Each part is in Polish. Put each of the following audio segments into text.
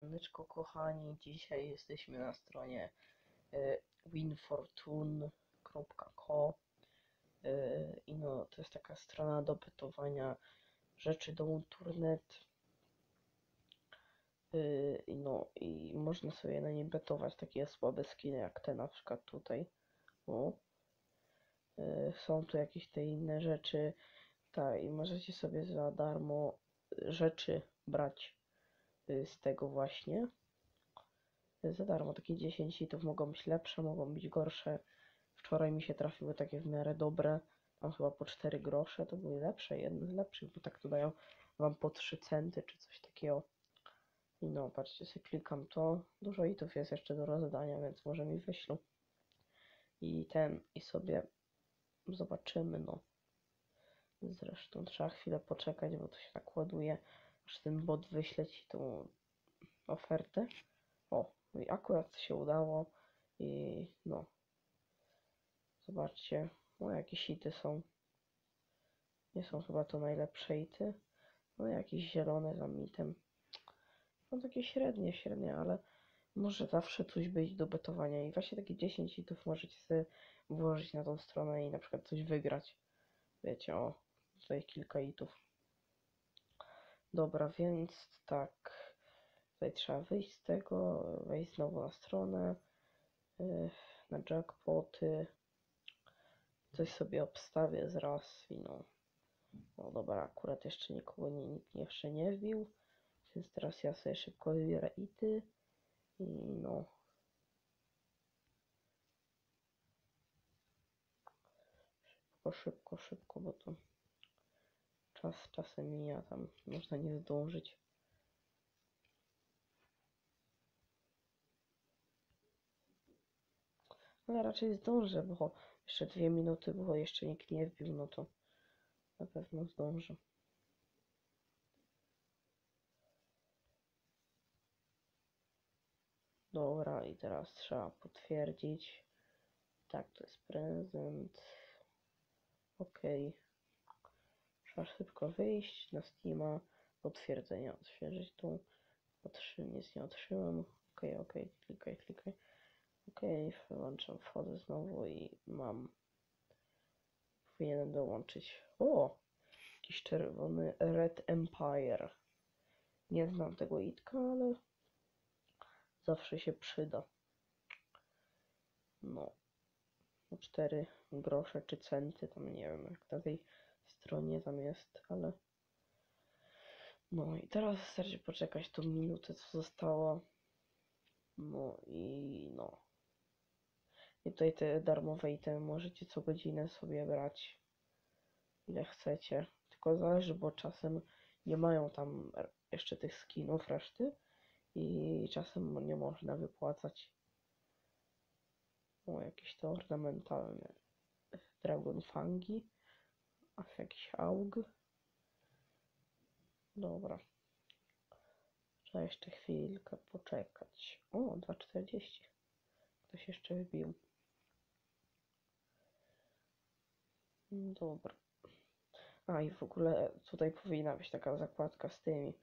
Siemaneczko kochani, dzisiaj jesteśmy na stronie e, winfortune.co e, i no to jest taka strona do bytowania rzeczy do Turnet e, i no i można sobie na niej betować takie słabe skiny jak te na przykład tutaj. O. Są tu jakieś te inne rzeczy i możecie sobie za darmo rzeczy brać y, z tego właśnie. Y, Za darmo takie 10 hitów mogą być lepsze, mogą być gorsze. Wczoraj mi się trafiły takie w miarę dobre. Tam chyba po 4 grosze to były lepsze, jedne z lepszych, bo tak to dają wam po 3 centy czy coś takiego. I no, patrzcie, sobie klikam to. Dużo hitów jest jeszcze do rozdania, więc może mi wyślą. I ten, i sobie zobaczymy, no. Zresztą trzeba chwilę poczekać, bo to się tak ładuje aż ten bot wyśle ci tą ofertę. O, i akurat się udało i no. Zobaczcie, no jakieś hity są. Nie są chyba to najlepsze hity. No jakieś zielone za mitem. No takie średnie, średnie, ale może zawsze coś być do betowania i właśnie takie 10 hitów możecie sobie włożyć na tą stronę i na przykład coś wygrać. Wiecie, o, tutaj kilka hitów. Dobra, więc tak. Tutaj trzeba wyjść z tego, wejść znowu na stronę, yy, na jackpoty. Coś sobie obstawię zraz i no. No dobra, akurat jeszcze nikogo nie, nikt jeszcze nie wbił, więc teraz ja sobie szybko wybiorę ity i no. Szybko, szybko, szybko, bo to czas czasem mija, tam można nie zdążyć. Ale raczej zdążę, bo jeszcze dwie minuty było, jeszcze nikt nie wbił, no to na pewno zdążę. Dobra, i teraz trzeba potwierdzić. Tak, to jest prezent. Okej. Trzeba szybko wyjść na Steama, potwierdzenie odświeżyć tu. Patrzy, nic nie otrzymam. Okej, okej, klikaj, klikaj. Okej, włączam, wchodzę znowu i mam. Powinienem dołączyć. O! Jakiś czerwony Red Empire. Nie znam tego itka, ale zawsze się przyda. No. No, cztery grosze czy centy, tam nie wiem jak na tej stronie tam jest, ale no i teraz wystarczy poczekać tą minutę co zostało. No i no. I tutaj te darmowe itemy możecie co godzinę sobie brać ile chcecie. Tylko zależy, bo czasem nie mają tam jeszcze tych skinów reszty. I czasem nie można wypłacać. O jakieś te ornamentalne Dragon Fangi a jakiś aug. Dobra. Trzeba jeszcze chwilkę poczekać. O, 2,40. Ktoś jeszcze wbił. Dobra. A i w ogóle tutaj powinna być taka zakładka z tymi,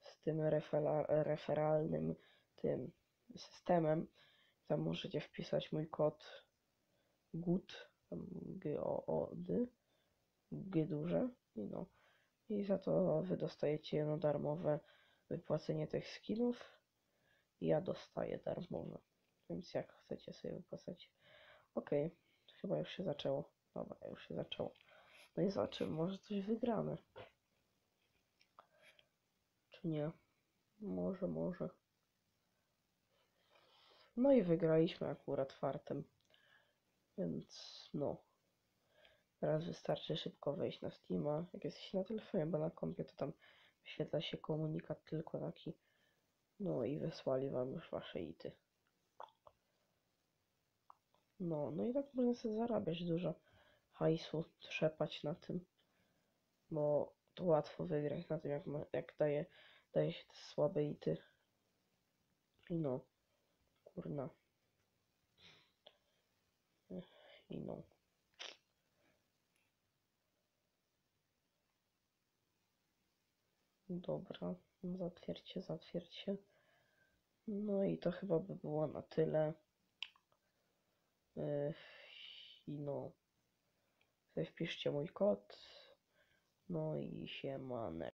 z tym refera- referalnym tym systemem. Tam możecie wpisać mój kod tam G-O-O-D, G duże i no. I za to wy dostajecie jedno darmowe wypłacenie tych skinów ja dostaję darmowe. Więc jak chcecie sobie wypłacać. Okej, chyba już się zaczęło. Dobra, już się zaczęło. No i zobaczymy, może coś wygramy. Czy nie? Może, może. No i wygraliśmy akurat fartem. Więc no. Teraz wystarczy szybko wejść na Steama. Jak jesteś na telefonie, bo na kompie to tam wyświetla się komunikat tylko taki. No i wysłali wam już wasze ity. No, no i tak można sobie zarabiać dużo hajsu, trzepać na tym. Bo to łatwo wygrać na tym, jak, ma, jak daje, daje się te słabe ity. I no, kurna. I no. Dobra, zatwierdźcie, zatwierdźcie. No i to chyba by było na tyle. I no, wpiszcie mój kod. No i siemanek.